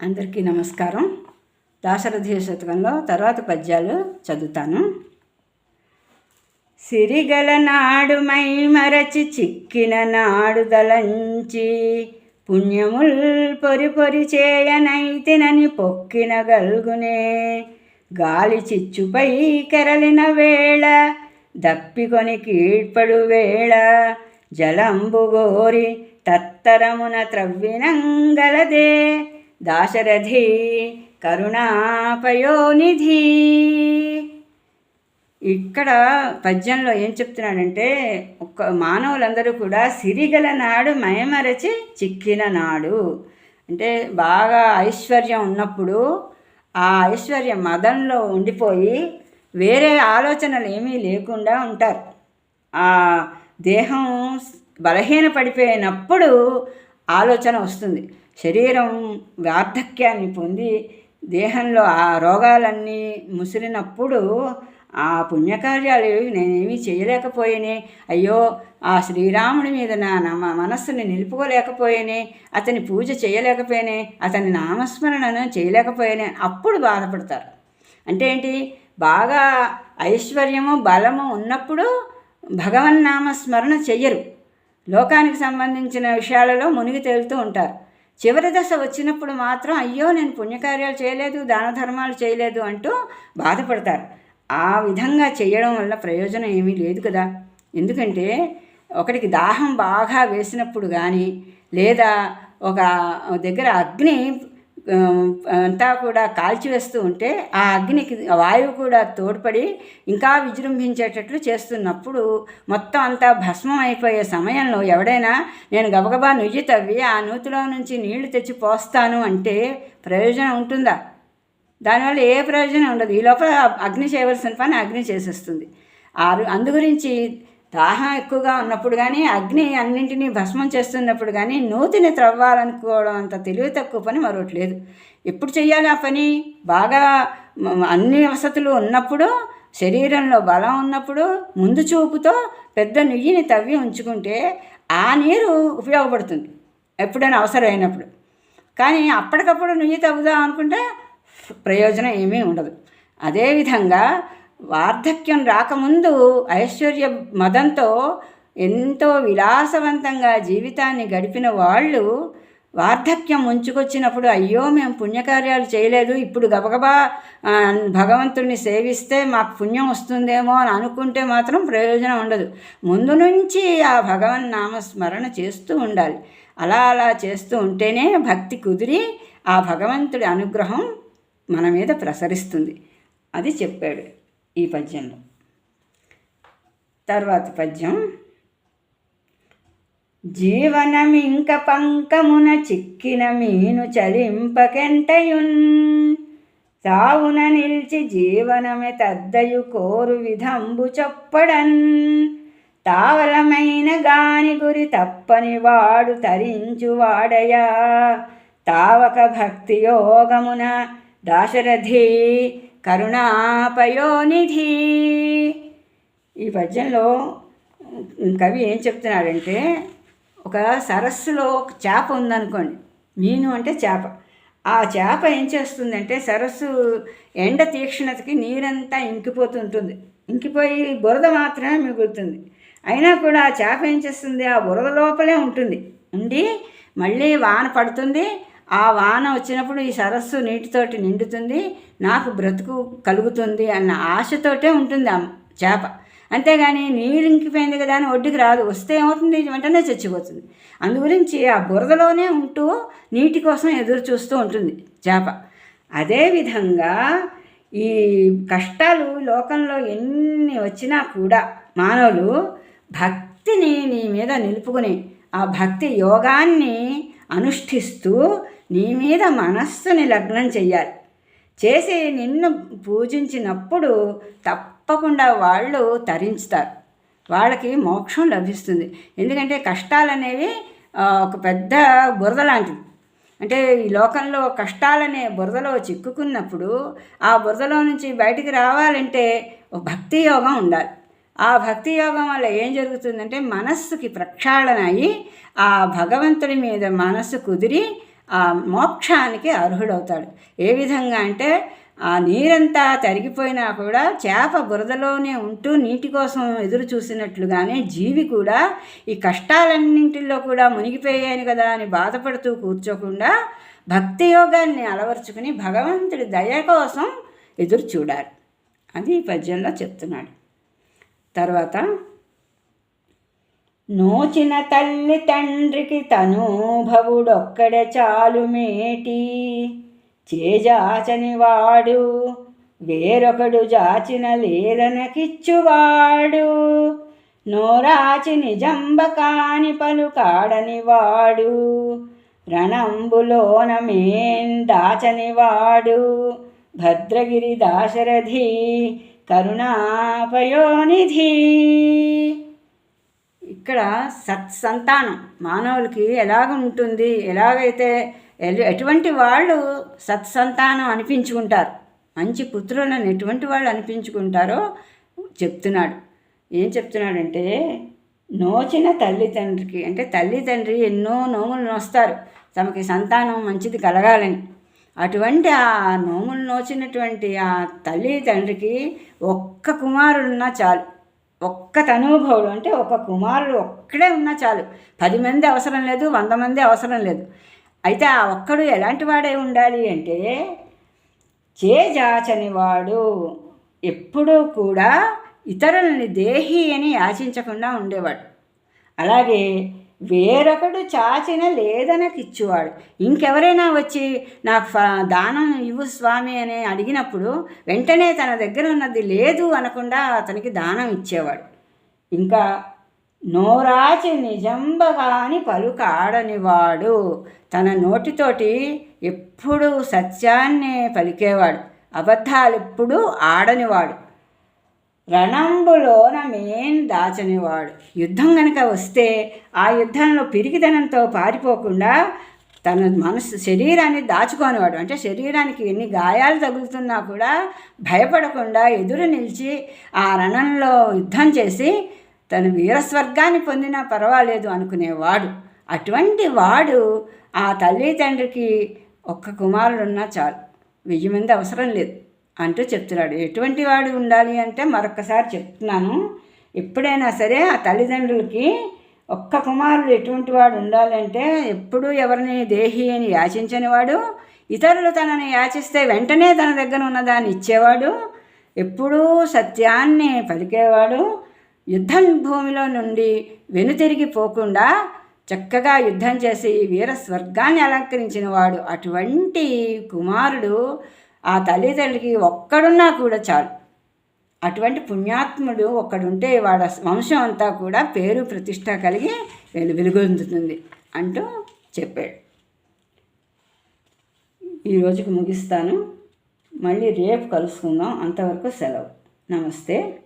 అందరికీ నమస్కారం. దాశరథి శతకంలో తర్వాత పద్యాలు చదువుతాను. సిరిగల నాడు మై మరచి చిక్కిన నాడు దలంచి పుణ్యముల్ పొరి పొరి చేయనైతినని పొక్కిన గల్గునే గాలి చిచ్చుపై కెరలిన వేళ దప్పికొని కీడ్పడు వేళ జలంబు గోరి తత్తరమున త్రవ్వినంగలదే దాశరథి కరుణాపయోనిధి. ఇక్కడ పద్యంలో ఏం చెప్తున్నాడంటే ఒక్క మానవులందరూ కూడా సిరిగల నాడు మయమరచి చిక్కిన నాడు. అంటే బాగా ఐశ్వర్యం ఉన్నప్పుడు ఆ ఐశ్వర్యం మదంలో ఉండిపోయి వేరే ఆలోచనలు ఏమీ లేకుండా ఉంటారు. ఆ దేహం బలహీన పడిపోయినప్పుడు ఆలోచన వస్తుంది. శరీరం వార్ధక్యాన్ని పొంది దేహంలో ఆ రోగాలన్నీ ముసిరినప్పుడు ఆ పుణ్యకార్యాలు నేనేమీ చేయలేకపోయానే. అయ్యో ఆ శ్రీరాముడి మీద నా మనస్సుని నిలుపుకోలేకపోయానే. అతని పూజ చేయలేకపోయానే. అతని నామస్మరణను చేయలేకపోయానే. అప్పుడు బాధపడతారు. అంటే ఏంటి? బాగా ఐశ్వర్యము బలము ఉన్నప్పుడు భగవన్నామస్మరణ చెయ్యరు. లోకానికి సంబంధించిన విషయాలలో మునిగి తేలుతూ ఉంటారు. చివరి దశ వచ్చినప్పుడు మాత్రం అయ్యో నేను పుణ్యకార్యాలు చేయలేదు దాన ధర్మాలు చేయలేదు అంటూ బాధపడతారు. ఆ విధంగా చేయడం వల్ల ప్రయోజనం ఏమీ లేదు కదా. ఎందుకంటే ఒకటికి దాహం బాగా వేసినప్పుడు కానీ లేదా ఒక దగ్గర అగ్ని అంతా కూడా కాల్చివేస్తూ ఉంటే ఆ అగ్నికి వాయువు కూడా తోడ్పడి ఇంకా విజృంభించేటట్లు చేస్తున్నప్పుడు మొత్తం అంతా భస్మం అయిపోయే సమయంలో ఎవడైనా నేను గబగబా నుయ్యి తవ్వి ఆ నూతిలో నుంచి నీళ్ళు తెచ్చి పోస్తాను అంటే ప్రయోజనం ఉంటుందా? దానివల్ల ఏ ప్రయోజనం ఉండదు. ఈ లోపల అగ్ని చేయవలసిన పని అగ్ని చేసేస్తుంది. అందు గురించి దాహం ఎక్కువగా ఉన్నప్పుడు కానీ అగ్ని అన్నింటినీ భస్మం చేస్తున్నప్పుడు కానీ నూతిని త్రవ్వాలనుకోవడం అంత తెలివి తక్కువ పని మరొకటి లేదు. ఎప్పుడు చెయ్యాలి ఆ పని? బాగా అన్ని వసతులు ఉన్నప్పుడు శరీరంలో బలం ఉన్నప్పుడు ముందు చూపుతో పెద్ద నుయ్యిని తవ్వి ఉంచుకుంటే ఆ నీరు ఉపయోగపడుతుంది ఎప్పుడైనా అవసరమైనప్పుడు కానీ అప్పటికప్పుడు నుయ్యి తవ్వుదాం అనుకుంటే ప్రయోజనం ఏమీ ఉండదు. అదేవిధంగా వార్ధక్యం రాకముందు ఐశ్వర్య మదంతో ఎంతో విలాసవంతంగా జీవితాన్ని గడిపిన వాళ్ళు వార్ధక్యం ముంచుకొచ్చినప్పుడు అయ్యో మేము పుణ్యకార్యాలు చేయలేదు ఇప్పుడు గబగబా భగవంతుడిని సేవిస్తే మాకు పుణ్యం వస్తుందేమో అని అనుకుంటే మాత్రం ప్రయోజనం ఉండదు. ముందు నుంచి ఆ భగవన్ నామస్మరణ చేస్తూ ఉండాలి. అలా అలా చేస్తూ ఉంటేనే భక్తి కుదిరి ఆ భగవంతుడి అనుగ్రహం మన మీద ప్రసరిస్తుంది. అది చెప్పాడు. ఈ పద్యంలో. తర్వాత పద్యం. జీవనమింక పంకమున చిక్కిన మీను చలింపకెంటయున్. సావున నిల్చి జీవనమే తద్దయు కోరు విధంబు చొప్పడన్. తావలమైన గాని గురి తప్పని వాడు తరించు వాడయా. తావక భక్తి యోగమున దాశరథి కరుణాపయోనిధి. ఈ పద్యంలో కవి ఏం చెప్తున్నాడంటే ఒక సరస్సులో ఒక చేప ఉందనుకోండి మీను అంటే చేప. ఆ చేప ఏం చేస్తుందంటే సరస్సు ఎండ తీక్షణతకి నీరంతా ఇంకిపోతుంటుంది. ఇంకిపోయి బురద మాత్రమే మిగులుతుంది. అయినా కూడా ఆ చేప ఏం చేస్తుంది? ఆ బురద లోపలే ఉంటుంది. ఉండి మళ్ళీ వాన పడుతుంది ఆ వాన వచ్చినప్పుడు ఈ సరస్సు నీటితోటి నిండుతుంది నాకు బ్రతుకు కలుగుతుంది అన్న ఆశతోటే ఉంటుంది ఆ చేప. అంతేగాని నీరు ఇంకిపోయింది కదా అని ఒడ్డుకి రాదు వస్తే ఏమవుతుంది? వెంటనే చచ్చిపోతుంది. అందుగురించి ఆ బురదలోనే ఉంటూ నీటి కోసం ఎదురు చూస్తూ ఉంటుంది చేప. అదేవిధంగా ఈ కష్టాలు లోకంలో ఎన్ని వచ్చినా కూడా మానవులు భక్తిని నీ మీద నిలుపుకుని ఆ భక్తి యోగాన్ని అనుష్ఠిస్తూ నీ మీద మనస్సుని లగ్నం చెయ్యాలి. చేసి నిన్ను పూజించినప్పుడు తప్పకుండా వాళ్ళు తరించుతారు. వాళ్ళకి మోక్షం లభిస్తుంది. ఎందుకంటే కష్టాలు అనేవి ఒక పెద్ద బురద లాంటిది. అంటే ఈ లోకంలో కష్టాలనే బురదలో చిక్కుకున్నప్పుడు ఆ బురదలో నుంచి బయటికి రావాలంటే భక్తి యోగం ఉండాలి. ఆ భక్తి యోగం వల్ల ఏం జరుగుతుందంటే మనస్సుకి ప్రక్షాళన అయ్యి ఆ భగవంతుడి మీద మనస్సు కుదిరి మోక్షానికి అర్హుడవుతాడు. ఏ విధంగా అంటే ఆ నీరంతా తరిగిపోయినా కూడా చేప బురదలోనే ఉంటూ నీటి కోసం ఎదురు చూసినట్లుగానే జీవి కూడా ఈ కష్టాలన్నింటిలో కూడా మునిగిపోయాను కదా అని బాధపడుతూ కూర్చోకుండా భక్తి యోగాన్ని అలవర్చుకుని భగవంతుడి దయ కోసం ఎదురు చూడాలి. అది ఈ పద్యంలో చెప్తున్నాడు. తర్వాత నోచిన తల్లి తండ్రికి తనూభవుడొక్కడ చాలు చాలుమేటి చేజాచని వాడు వేరొకడు జాచిన లేదనకిచ్చువాడు. నోరాచి నిజంబకాని పలుకాడని వాడు రణంబులోన మేం దాచని వాడు. భద్రగిరి దాశరథి కరుణాపయోనిధి. ఇక్కడ సత్సంతానం మానవులకి ఎలాగ ఉంటుంది? ఎలాగైతే ఎటువంటి వాళ్ళు సత్సంతానం అనిపించుకుంటారు? మంచి పుత్రులను ఎటువంటి వాళ్ళు అనిపించుకుంటారో చెప్తున్నాడు. ఏం చెప్తున్నాడంటే నోచిన తల్లిదండ్రికి అంటే తల్లిదండ్రి ఎన్నో నోములు నోస్తారు. తమకి సంతానం మంచిది కలగాలని. అటువంటి ఆ నోములు నోచినటువంటి ఆ తల్లి తండ్రికి ఒక్క కుమారుడున్నా చాలు. ఒక్క తనుభవుడు అంటే ఒక కుమారుడు ఒక్కడే ఉన్నా చాలు. పది మంది అవసరం లేదు వంద మంది అవసరం లేదు. అయితే ఆ ఒక్కడు ఎలాంటి వాడే ఉండాలి అంటే చేజాచని వాడు ఎప్పుడూ కూడా ఇతరులని దేహి అని యాచించకుండా ఉండేవాడు. అలాగే వేరొకడు చాచిన లేదనకిచ్చువాడు. ఇంకెవరైనా వచ్చి నాకు దానం ఇవ్వు స్వామి అని అడిగినప్పుడు వెంటనే తన దగ్గర ఉన్నది లేదు అనకుండా అతనికి దానం ఇచ్చేవాడు. ఇంకా నోరాచి నిజంబగాని పలుకాడనివాడు. తన నోటితోటి ఎప్పుడు సత్యాన్ని పలికేవాడు. అబద్ధాలు ఎప్పుడూ ఆడనివాడు. రణంబులోన మేన్ దాచనివాడు. యుద్ధం కనుక వస్తే ఆ యుద్ధంలో పిరిగిదనంతో పారిపోకుండా తన మనసు శరీరాన్ని దాచుకోనివాడు. అంటే శరీరానికి ఎన్ని గాయాలు తగులుతున్నా కూడా భయపడకుండా ఎదురు నిలిచి ఆ రణంలో యుద్ధం చేసి తన వీరస్వర్గాన్ని పొందినా పర్వాలేదు అనుకునేవాడు. అటువంటి వాడు ఆ తల్లిదండ్రికి ఒక్క కుమారుడున్నా చాలు. వెయ్యి మంది అవసరం లేదు. అంటూ చెప్తున్నాడు. ఎటువంటి వాడు ఉండాలి అంటే మరొకసారి చెప్తున్నాను. ఎప్పుడైనా సరే ఆ తల్లిదండ్రులకి ఒక్క కుమారుడు ఎటువంటి వాడు ఉండాలంటే ఎప్పుడూ ఎవరిని దేహి అని యాచించని వాడు ఇతరులు తనని యాచిస్తే వెంటనే తన దగ్గర ఉన్నదాన్ని ఇచ్చేవాడు ఎప్పుడూ సత్యాన్ని పలికేవాడు యుద్ధం భూమిలో నుండి వెనుతిరిగి పోకుండా చక్కగా యుద్ధం చేసి వీర స్వర్గాన్ని అలంకరించిన వాడు అటువంటి కుమారుడు ఆ తల్లిదండ్రికి ఒక్కడున్నా కూడా చాలు. అటువంటి పుణ్యాత్ముడు ఒక్కడుంటే వాడ వంశం అంతా కూడా పేరు ప్రతిష్ట కలిగి వెలు వెలుగొందుతుంది అంటూ చెప్పాడు. ఈ రోజుకి ముగిస్తాను. మళ్ళీ రేపు కలుసుకుందాం. అంతవరకు సెలవు. నమస్తే.